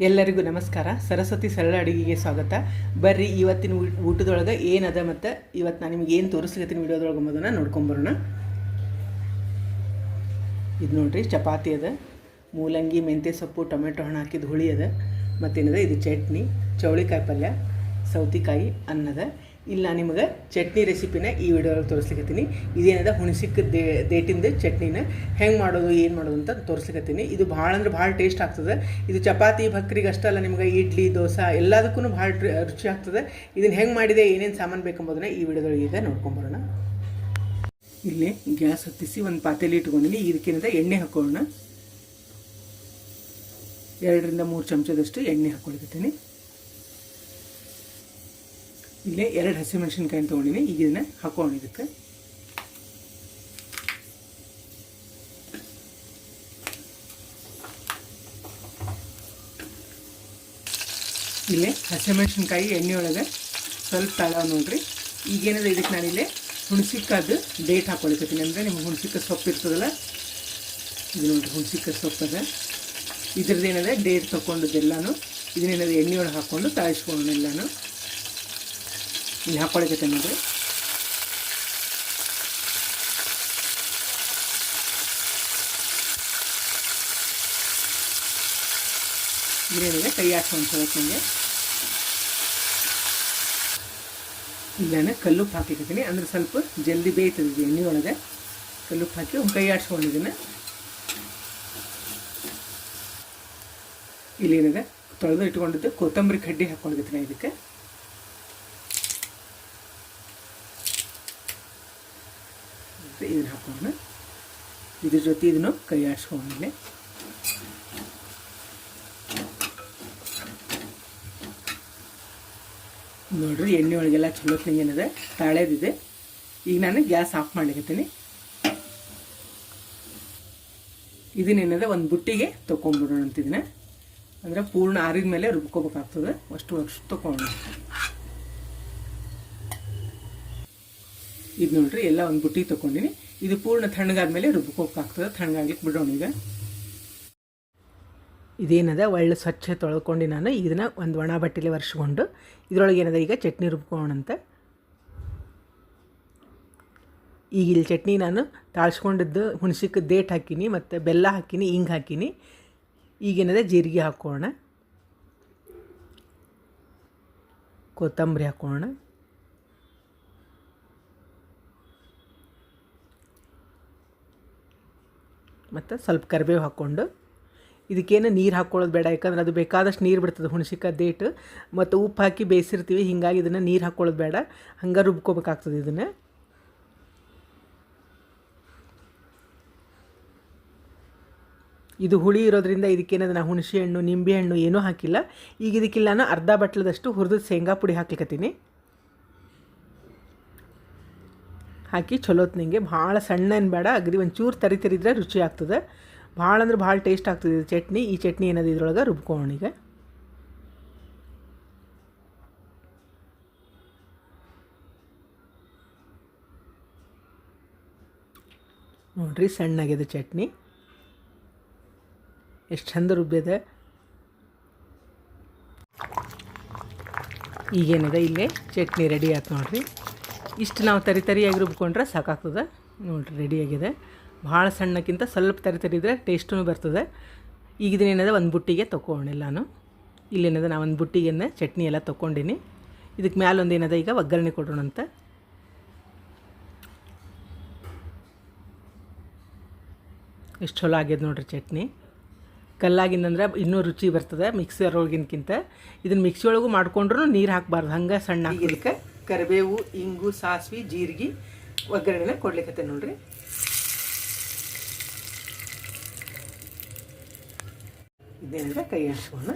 ಎಲ್ಲರಿಗೂ ನಮಸ್ಕಾರ. ಸರಸ್ವತಿ ಸರಳ ಅಡುಗೆಗೆ ಸ್ವಾಗತ. ಬರ್ರಿ, ಇವತ್ತಿನ ಊಟ- ಊಟದೊಳಗೆ ಏನದ ಮತ್ತು ಇವತ್ತು ನಾನು ನಿಮ್ಗೆ ಏನು ತೋರಿಸ್ಲಿಕತ್ತೀನಿ ವಿಡಿಯೋದೊಳಗೆ ಮೊದಲು ನೋಡ್ಕೊಂಬರೋಣ ಇದು ನೋಡ್ರಿ, ಚಪಾತಿ ಅದ, ಮೂಲಂಗಿ, ಮೆಂತ್ಯ ಸೊಪ್ಪು, ಟೊಮೆಟೊ ಹಣ್ಣು ಹಾಕಿದ ಹುಳಿ ಅದ ಮತ್ತೇನದ ಇದು ಚಟ್ನಿ, ಚೌಳಿಕಾಯಿ ಪಲ್ಯ, ಸೌತಿಕಾಯಿ, ಅನ್ನದ. ಇಲ್ಲ, ನಿಮಗೆ ಚಟ್ನಿ ರೆಸಿಪಿನ ಈ ವಿಡಿಯೋದಲ್ಲಿ ತೋರಿಸ್ಲಿಕ್ಕತ್ತೀನಿ ಇದೇನದ ಹುಣಸಿಕ್ಕ ದೇ, ದೇಟಿಂದ ಚಟ್ನಿನ ಹೆಂಗೆ ಮಾಡೋದು, ಏನು ಮಾಡೋದು ಅಂತ ತೋರಿಸ್ಲಿಕ್ಕತ್ತೀನಿ ಇದು ಭಾಳ ಅಂದ್ರೆ ಭಾಳ ಟೇಸ್ಟ್ ಆಗ್ತದೆ. ಇದು ಚಪಾತಿ ಭಕ್ರಿಗೆ ಅಷ್ಟೇ ಅಲ್ಲ, ನಿಮ್ಗೆ ಇಡ್ಲಿ, ದೋಸೆ ಎಲ್ಲದಕ್ಕೂ ಭಾಳ ರುಚಿ ಆಗ್ತದೆ. ಇದನ್ನು ಹೆಂಗೆ ಮಾಡಿದೆ, ಏನೇನು ಸಾಮಾನು ಬೇಕೆಂಬುದನ್ನ ಈ ವಿಡಿಯೋದೊಳಗೆ ಈಗ ನೋಡ್ಕೊಂಬರೋಣ ಇಲ್ಲಿ ಗ್ಯಾಸ್ ಹತ್ತಿಸಿ ಒಂದು ಪಾತ್ರೆಲಿ ಇಟ್ಕೊಂಡಿನಿ. ಇದಕ್ಕೇನದ, ಎಣ್ಣೆ ಹಾಕೋಣ ಎರಡರಿಂದ ಮೂರು ಚಮಚದಷ್ಟು ಎಣ್ಣೆ ಹಾಕೊಳ್ತೀನಿ ಇಲ್ಲೇ ಎರಡು ಹಸಿಮೆಣಸಿನ್ಕಾಯಿ ತೊಗೊಂಡಿನಿ. ಈಗ ಇದನ್ನ ಹಾಕೋಣ ಇದಕ್ಕೆ. ಇಲ್ಲೇ ಹಸಿಮೆಣಸಿನ್ಕಾಯಿ ಎಣ್ಣೆಯೊಳಗೆ ಸ್ವಲ್ಪ ತಾಳ ನೋಡ್ರಿ. ಈಗೇನದ ಇದಕ್ಕೆ ನಾನು ನಾನಿಲ್ಲೇ ಹುಣಸಿಕ್ಕಾದ ಡೇಟ್ ಹಾಕೊಳಿಕತ್ತೀನಿ ಅಂದರೆ ನಿಮ್ಗೆ ಹುಣಸಿಕ್ಕ ಸೊಪ್ಪು ಇರ್ತದಲ್ಲ? ಇದು ನೋಡ್ರಿ ಹುಣಸಿಕ್ಕ ಸೊಪ್ಪು ಅದ. ಇದ್ರದ್ದು ಏನದ? ಡೇಟ್ ತೊಗೊಂಡದ್ದೆಲ್ಲನೂ ಇದನ್ನೇನದ? ಎಣ್ಣೆಯೊಳಗೆ ಹಾಕ್ಕೊಂಡು ತಾಳಿಸ್ಕೊಳ್ಳೋಣ ಎಲ್ಲನೂ. ಇಲ್ಲಿ ಹಾಕ್ಕೊಳಕತ್ತೆ ನೋಡಿರಿ ಇದೇನಿದೆ ಕೈ ಹಾಕ್ಕೊಂಡು ನನಗೆ ಇಲ್ಲಾನ ಕಲ್ಲುಪ್ಪು ಹಾಕಿರ್ತೀನಿ ಅಂದ್ರೆ ಸ್ವಲ್ಪ ಜಲ್ದಿ ಬೇಯ್ತದೆ ಎಣ್ಣೆ ಒಳಗೆ ಕಲ್ಲುಪ್ಪು ಹಾಕಿ ಕೈ ಆಡ್ಸ್ಕೊಂಡಿದ್ದೀನಿ ಇಲ್ಲಿ ಏನಿದೆ? ತೊಳೆದು ಇಟ್ಕೊಂಡಿದ್ದು ಕೊತ್ತಂಬರಿ ಕಡ್ಡಿ ಹಾಕ್ಕೊಂಡಿರ್ತೀನಿ ಇದಕ್ಕೆ. ಇದನ್ನ ಹಾಕೋಣ ಇದ್ರ ಜೊತೆ ಇದನ್ನು ಕೈ ಆಡಿಸ್ಕೊಂಡ್ಮೇಲೆ ನೋಡ್ರಿ ಎಣ್ಣೆ ಒಳಗೆಲ್ಲ ಚಲೋ ಏನಿದೆ ತಾಳೆದಿದೆ. ಈಗ ನಾನು ಗ್ಯಾಸ್ ಆಫ್ ಮಾಡ್ಲಿಕತ್ತೀನಿ. ಇದನ್ನೇನಿದೆ, ಒಂದು ಬುಟ್ಟಿಗೆ ತೊಗೊಂಡ್ಬಿಡೋಣ ಅಂತ ಇದನ್ನ ಅಂದ್ರೆ ಪೂರ್ಣ ಆರಿದ ಮೇಲೆ ರುಬ್ಕೋಬೇಕಾಗ್ತದೆ. ಅಷ್ಟು ಅಷ್ಟು ತೊಗೊಂಡು ಇದು ನೋಡ್ರಿ, ಎಲ್ಲ ಒಂದು ಬುಟ್ಟಿ ತೊಗೊಂಡಿನಿ. ಇದು ಪೂರ್ಣ ತಣ್ಣಗಾದ್ಮೇಲೆ ರುಬ್ಕೋಬೇಕಾಗ್ತದೆ ತಣ್ಣಗಾಗ್ಲಿಕ್ಕೆ ಬಿಡೋಣ ಈಗ. ಇದೇನದ? ಒಳ್ಳೆ ಸ್ವಚ್ಛ ತೊಳ್ಕೊಂಡು ನಾನು ಇದನ್ನ ಒಂದು ಒಣ ಬಟ್ಟೆಲಿ ಒರೆಸ್ಕೊಂಡು, ಇದ್ರೊಳಗೆ ಏನದ ಈಗ ಚಟ್ನಿ ರುಬ್ಕೋಣಂತ. ಈಗ ಇಲ್ಲಿ ಚಟ್ನಿ ನಾನು ತಾಳ್ಸ್ಕೊಂಡಿದ್ದು ಹುಣಸಿಕ್ಕೆ ಡೇಟ್ ಹಾಕೀನಿ, ಮತ್ತು ಬೆಲ್ಲ ಹಾಕೀನಿ ಹಿಂಗೆ ಹಾಕೀನಿ. ಈಗೇನದ ಜೀರಿಗೆ ಹಾಕೋಣ. ಕೊತ್ತಂಬರಿ ಹಾಕೋಣ. ಮತ್ತು ಸ್ವಲ್ಪ ಕರಿಬೇವು ಹಾಕ್ಕೊಂಡು ಇದಕ್ಕೇನು ನೀರು ಹಾಕ್ಕೊಳ್ಳೋದು ಬೇಡ, ಯಾಕಂದ್ರೆ ಅದು ಬೇಕಾದಷ್ಟು ನೀರು ಬಿಡ್ತದೆ. ಹುಣಸಿಕಾಯಿ ಡೇಟ್ ಮತ್ತು ಉಪ್ಪು ಹಾಕಿ ಬೇಯಿಸಿರ್ತೀವಿ, ಹೀಗಾಗಿ ಇದನ್ನು ನೀರು ಹಾಕ್ಕೊಳ್ಳೋದು ಬೇಡ. ಹಂಗೆ ರುಬ್ಕೋಬೇಕಾಗ್ತದೆ ಇದನ್ನು. ಇದು ಹುಳಿ ಇರೋದ್ರಿಂದ ಇದಕ್ಕೇನದ ನಾ ಹುಣಸೆ ಹಣ್ಣು, ನಿಂಬೆ ಹಣ್ಣು ಏನೂ ಹಾಕಿಲ್ಲ. ಈಗ ಇದಕ್ಕಿಲ್ಲ ನಾನು ಅರ್ಧ ಬಟ್ಲದಷ್ಟು ಹುರಿದು ಶೇಂಗಾ ಪುಡಿ ಹಾಕ್ಲಿಕತ್ತೀನಿ. ಹಾಕಿ ಚಲೋತ್ನಿಂಗೆ ಭಾಳ ಸಣ್ಣ ಏನು ಬೇಡ ಅಗದಿ ಒಂಚೂರು ತರಿ ತರಿದ್ರೆ ರುಚಿ ಆಗ್ತದೆ. ಭಾಳ ಅಂದ್ರೆ ಭಾಳ ಟೇಸ್ಟ್ ಆಗ್ತದೆ ಇದು ಚಟ್ನಿ. ಈ ಚಟ್ನಿ ಏನದು ಇದ್ರೊಳಗೆ? ರುಬ್ಕೊಳ್ಳೋಣ ಈಗ. ನೋಡ್ರಿ ಸಣ್ಣಾಗಿದೆ ಚಟ್ನಿ. ಎಷ್ಟು ಚಂದ ರುಬ್ಬಿದೆ. ಈಗೇನಿದೆ ಇಲ್ಲೇ? ಚಟ್ನಿ ರೆಡಿ ಆಯ್ತು ನೋಡ್ರಿ. ಇಷ್ಟು ನಾವು ತರಿ ತರಿಯಾಗಿ ರುಬ್ಕೊಂಡ್ರೆ ಸಾಕಾಗ್ತದೆ. ನೋಡ್ರಿ ರೆಡಿಯಾಗಿದೆ ಭಾಳ ಸಣ್ಣಕ್ಕಿಂತ ಸ್ವಲ್ಪ ತರಿ ತರಿದ್ರೆ ಟೇಸ್ಟೂ ಬರ್ತದೆ. ಈಗ ಇದನ್ನೇನದ ಒಂದು ಬುಟ್ಟಿಗೆ ತೊಗೊಂಡೆಲ್ಲಾನು ಇಲ್ಲೇನದ ನಾನು. ಒಂದು ಬುಟ್ಟಿಗೆನ ಚಟ್ನಿ ಎಲ್ಲ ತೊಗೊಂಡಿನಿ ಇದಕ್ಕೆ ಮ್ಯಾಲೆ ಒಂದು ಏನದ, ಈಗ ಒಗ್ಗರಣೆ ಕೊಡೋಣ ಅಂತ ಎಷ್ಟು ಚಲೋ ಆಗ್ಯದ ನೋಡ್ರಿ ಚಟ್ನಿ. ಕಲ್ಲಾಗಿಂದಂದ್ರೆ ಇನ್ನೂ ರುಚಿ ಬರ್ತದೆ ಮಿಕ್ಸರ್ ಒಳಗಿನಕ್ಕಿಂತ ಇದನ್ನು ಮಿಕ್ಸಿ ಒಳಗೂ ಮಾಡ್ಕೊಂಡ್ರೂ ನೀರು ಹಾಕಬಾರ್ದು, ಹಂಗೆ ಸಣ್ಣ ಇದಕ್ಕೆ ಕರಿಬೇವು ಇಂಗು ಸಾಸಿವೆ ಜೀರಿಗೆ ಒಗ್ಗರಣೆ ಕೊಡ್ಲಿಕ್ಕೆ ನೋಡ್ರಿ. ಇದೇನಂದ್ರೆ ಕೈ ಹಾಕ್ಸ್ಕೊಂಡು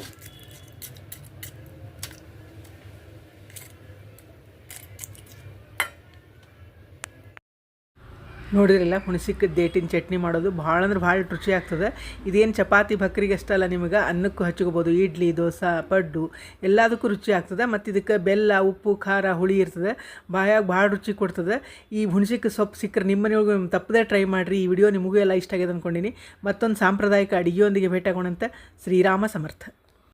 ನೋಡಿದ್ರಲ್ಲ ಹುಣಸಿಕ್ಕ ದೇಟಿನ ಚಟ್ನಿ ಮಾಡೋದು ಭಾಳ ಅಂದ್ರೆ ಭಾಳ ರುಚಿ ಆಗ್ತದೆ. ಇದೇನು ಚಪಾತಿ ಭಕ್ರಿಗೆ ಅಷ್ಟಲ್ಲ ನಿಮಗೆ ಅನ್ನಕ್ಕೂ ಹಚ್ಕೋಬೋದು, ಇಡ್ಲಿ, ದೋಸೆ, ಪಡ್ಡು, ಎಲ್ಲದಕ್ಕೂ ರುಚಿ ಆಗ್ತದೆ. ಮತ್ತು ಇದಕ್ಕೆ ಬೆಲ್ಲ, ಉಪ್ಪು, ಖಾರ, ಹುಳಿ ಇರ್ತದೆ. ಬಾಯಾಗ ಭಾಳ ರುಚಿ ಕೊಡ್ತದೆ. ಈ ಹುಣಸಿಕ್ಕ ಸೊಪ್ಪು ಸಿಕ್ಕರೆ ನಿಮ್ಮ ಮನೆಯೊಳಗೆ ತಪ್ಪದೇ ಟ್ರೈ ಮಾಡಿರಿ. ಈ ವಿಡಿಯೋ ನಿಮಗೂ ಎಲ್ಲ ಇಷ್ಟ ಆಗಿದೆ ಅಂದ್ಕೊಂಡಿನಿ ಮತ್ತೊಂದು ಸಾಂಪ್ರದಾಯಿಕ ಅಡುಗೆಯೊಂದಿಗೆ ಭೇಟಿಯಾಗೋಣಂತೆ. ಶ್ರೀರಾಮ ಸಮರ್ಥ.